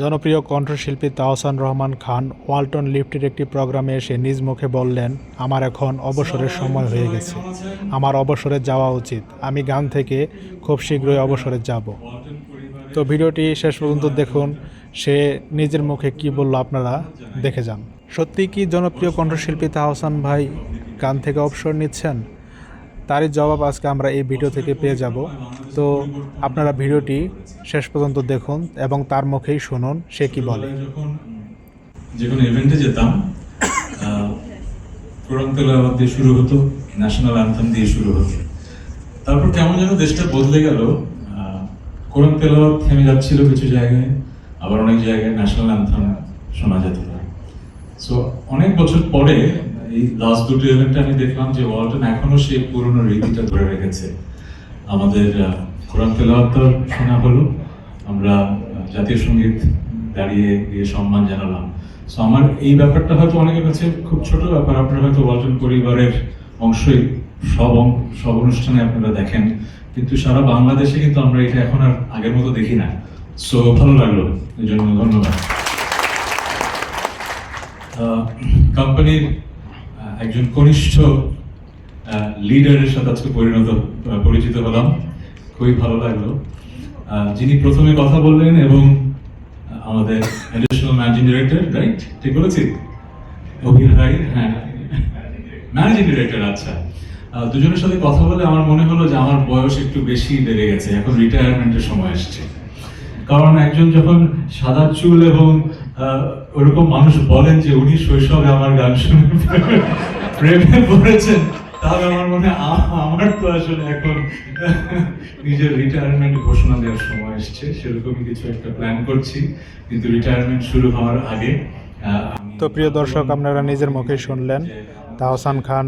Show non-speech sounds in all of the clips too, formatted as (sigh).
জনপ্রিয় কণ্ঠশিল্পী তাহসান রহমান খান ওয়ালটন লিফটের একটি প্রোগ্রামে এসে নিজ মুখে বললেন, আমার এখন অবসরের সময় হয়ে গেছে। আমার অবসরে যাওয়া উচিত। আমি গান থেকে খুব শীঘ্রই অবসরে যাব। তো ভিডিওটি শেষ পর্যন্ত দেখুন। সে নিজের মুখে কি বলল আপনারা দেখে যান। সত্যি কি জনপ্রিয় কণ্ঠশিল্পী তাহসান ভাই গান থেকে অবসর নিচ্ছেন? তারই জবাব আজকে আমরা এই ভিডিও থেকে পেয়ে যাব। তো আপনারা ভিডিওটি শেষ পর্যন্ত দেখুন এবং তার মুখেই শুনুন সে কি বলে। যে কোনো ইভেন্টে যেতাম কোরআন তেলাওয়াত দিয়ে শুরু হতো ন্যাশনাল অ্যান্থাম দিয়ে শুরু হতো। তারপর কেমন যেন দেশটা বদলে গেল। কোরআন তেলাওয়াত থেমে যাচ্ছিল কিছু জায়গায়, আবার অনেক জায়গায় ন্যাশনাল অ্যান্থাম শোনা যেত না। সো অনেক বছর পরে এই লাস্ট দুটো ইভেন্টে আমি দেখলাম যে ওয়ালটন এখনও সেই পুরনো রীতিটা ধরে রেখেছে। আমাদের কোরআন তেলাওয়াত শোনা হলো। আমরা জাতীয় সংগীত দাঁড়িয়ে গিয়ে সম্মান জানালাম। সো আমার এই ব্যাপারটা হয়তো অনেকের কাছে খুব ছোট ব্যাপার। আপনারা হয়তো ওয়ালটন পরিবারের অংশই, সব সব অনুষ্ঠানে আপনারা দেখেন। কিন্তু সারা বাংলাদেশে কিন্তু আমরা এটা এখন আর আগের মতো দেখি না। সো ভালো লাগল। এই জন্য ধন্যবাদ কোম্পানির একজন কনিষ্ঠ লিডারের সাথে আজকে পরিণত পরিচিত হলাম। খুবই ভালো লাগল। যিনি প্রথমে কথা বললেন এবং আমাদের অ্যাডিশনাল ম্যানেজিং ডিরেক্টর রাইট ঠিক বলেছি? অভির ভাই হ্যাঁ। ম্যানেজিং ডিরেক্টর আচ্ছা। দুজনের সাথে কথা বলে আমার মনে হলো যে আমার বয়স একটু বেশি বেড়ে গেছে। এখন রিটায়ারমেন্টের সময় আসছে কারণ একজন যখন সাদা চুল এবং ওরকম মানুষ বলেন যে উনি শৈশবে আমার গান শুনে প্রেমে পড়েছেন তাহলে আমার মনে আমার তো আসলে এখন নিজের রিটায়ারমেন্ট ঘোষণা দেওয়ার সময় এসছে, সেরকমই কিছু একটা প্ল্যান করছি, কিন্তু রিটায়ারমেন্ট শুরু হওয়ার আগে তো প্রিয় দর্শক, আপনারা নিজের মুখে শুনলেন। তাহসান খান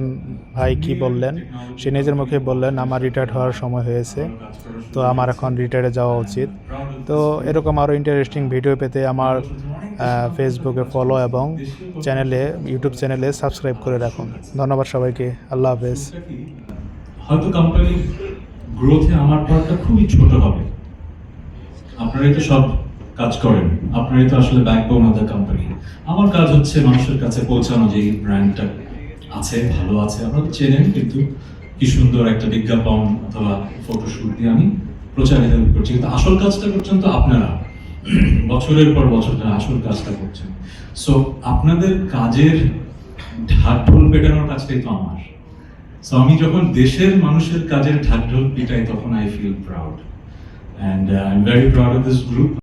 ভাই কি বললেন? সে নিজের মুখে বললেন, আমার রিটায়ার্ড হওয়ার সময় হয়েছে, তো আমার এখন রিটায়ারে যাওয়া উচিত। তো এরকম আরও ইন্টারেস্টিং ভিডিও পেতে আমার ফেসবুকে ফলো এবং চ্যানেলে ইউটিউব চ্যানেলে সাবস্ক্রাইব করে রাখুন। ধন্যবাদ সবাইকে। আল্লাহ হাফেজ। হয়তো কোম্পানির গ্রোথে আমার পার্টটা খুবই ছোট হবে। আপনারাই তো সব কাজ করেন। আপনারাই তো আসলে ব্যাকবোন অফ দ্য কোম্পানি আমার কাজ হচ্ছে মানুষের কাছে পৌঁছানো যে এই ব্র্যান্ডটা আছে, ভালো আছে। আপনারা চেনেন, কিন্তু কি সুন্দর একটা বিজ্ঞাপন অথবা ফটোশুট দিয়ে আমি প্রচারিত করছি। কিন্তু আসল কাজটা করছেন তো আপনারা (clears throat) বছরের পর বছর ধরে আসল কাজটা করছেন। সো আপনাদের কাজের ঢাকঢোল পেটানোর কাজটাই তো আমার। সো আমি যখন দেশের মানুষের কাজের ঢাকঢোল পিটাই, তখন I feel proud and I am very proud of this group